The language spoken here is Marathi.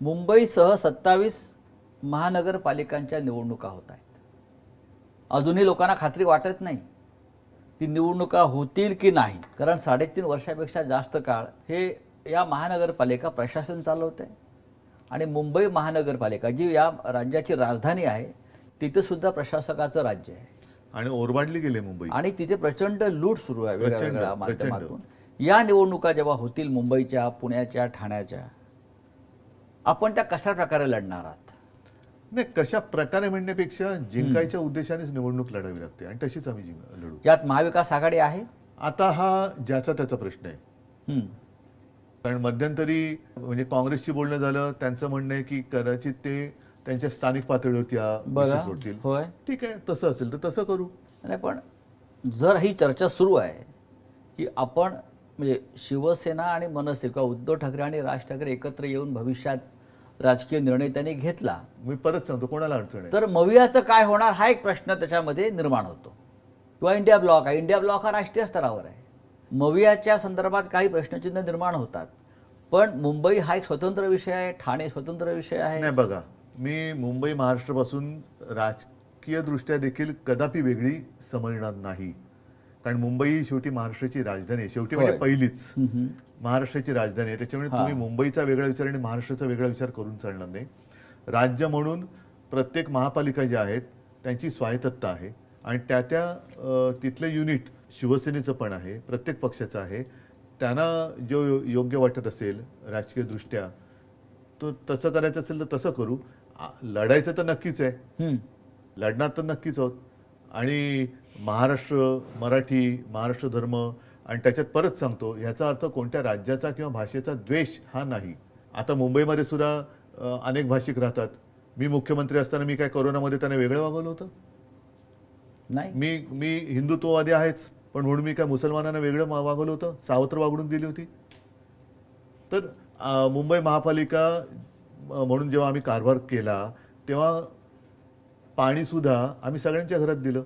मुंबईसह सत्तावीस महानगरपालिकांच्या निवडणुका होत आहेत. अजूनही लोकांना खात्री वाटत नाही की निवडणुका होतील की नाही कारण साडेतीन वर्षापेक्षा जास्त काळ हे या महानगरपालिका प्रशासन चालवत आहे आणि मुंबई महानगरपालिका जी या राज्याची राजधानी आहे तिथे सुद्धा प्रशासकाचं राज्य आहे. आणि ओरबाडली गेले मुंबई. आणि तिथे प्रचंड लूट सुरू आहे वेगवेगळ्या प्रचंड. माध्यमातून. या निवडणुका जेव्हा होतील मुंबईच्या पुण्याच्या ठाण्याच्या आपण त्या कशा प्रकारे लढणार आहात? नाही कशा प्रकारे म्हणण्यापेक्षा जिंकायच्या उद्देशानेच निवडणूक लढावी लागते आणि तशीच आम्ही जिंक- लढू. यात महाविकास आघाडी आहे? आता हा ज्याचा त्याचा प्रश्न आहे. हम्म. कारण मध्यंतरी म्हणजे काँग्रेसशी बोलणं झालं त्यांचं म्हणणं आहे की कदाचित ते त्यांच्या स्थानिक पातळीवरती हा बघा. विषय सोडतील. होय. ठीक आहे तसं असेल तर तसं करू. नाही पण जर ही चर्चा सुरू आहे की आपण म्हणजे शिवसेना आणि मनसे किंवा उद्धव ठाकरे आणि राज ठाकरे एकत्र येऊन भविष्यात राजकीय निर्णय त्यांनी घेतला. मी परत सांगतो कोणाला अडचण आहे? तर मवियाचं काय होणार हा एक प्रश्न त्याच्यामध्ये निर्माण होतो. किंवा इंडिया ब्लॉक आहे. इंडिया ब्लॉक हा राष्ट्रीय स्तरावर आहे. मवियाच्या संदर्भात काही प्रश्नचिन्ह निर्माण होतात. पण मुंबई हा एक स्वतंत्र विषय आहे. ठाणे स्वतंत्र विषय आहे. नाही बघा. मी मुंबई महाराष्ट्रापासून राजकीय दृष्ट्या देखील कदापि वेगळी समजणार नाही. कारण मुंबई ही शेवटी महाराष्ट्राची राजधानी आहे. शेवटी म्हणजे. पहिलीच. महाराष्ट्राची राजधानी आहे. त्याच्यामुळे. तुम्ही मुंबईचा वेगळा विचार आणि महाराष्ट्राचा वेगळा विचार करून चालणार नाही. राज्य म्हणून प्रत्येक महापालिका ज्या आहेत त्यांची स्वायत्तता आहे. आणि त्या त्या तिथलं युनिट शिवसेनेचं पण आहे प्रत्येक पक्षाचं आहे. त्यांना जो योग्य वाटत असेल राजकीयदृष्ट्या तो तसं करायचं असेल तर तसं करू. लढायचं तर नक्कीच आहे. लढणार तर नक्कीच आहोत. आणि महाराष्ट्र मराठी महाराष्ट्र धर्म आणि त्याच्यात परत सांगतो ह्याचा अर्थ कोणत्या राज्याचा किंवा भाषेचा द्वेष हा नाही. आता मुंबईमध्ये सुद्धा अनेक भाषिक राहतात. मी मुख्यमंत्री असताना मी काय कोरोनामध्ये त्यांना वेगळं वागवलं होतं? नाही. मी मी हिंदुत्ववादी आहेच पण म्हणून मी काय मुसलमानांना वेगळं मा- वागवलं होतं? सावत्र वागणूक दिली होती? तर मुंबई महापालिका म्हणून जेव्हा आम्ही कारभार केला तेव्हा पाणीसुद्धा आम्ही सगळ्यांच्या घरात दिलं.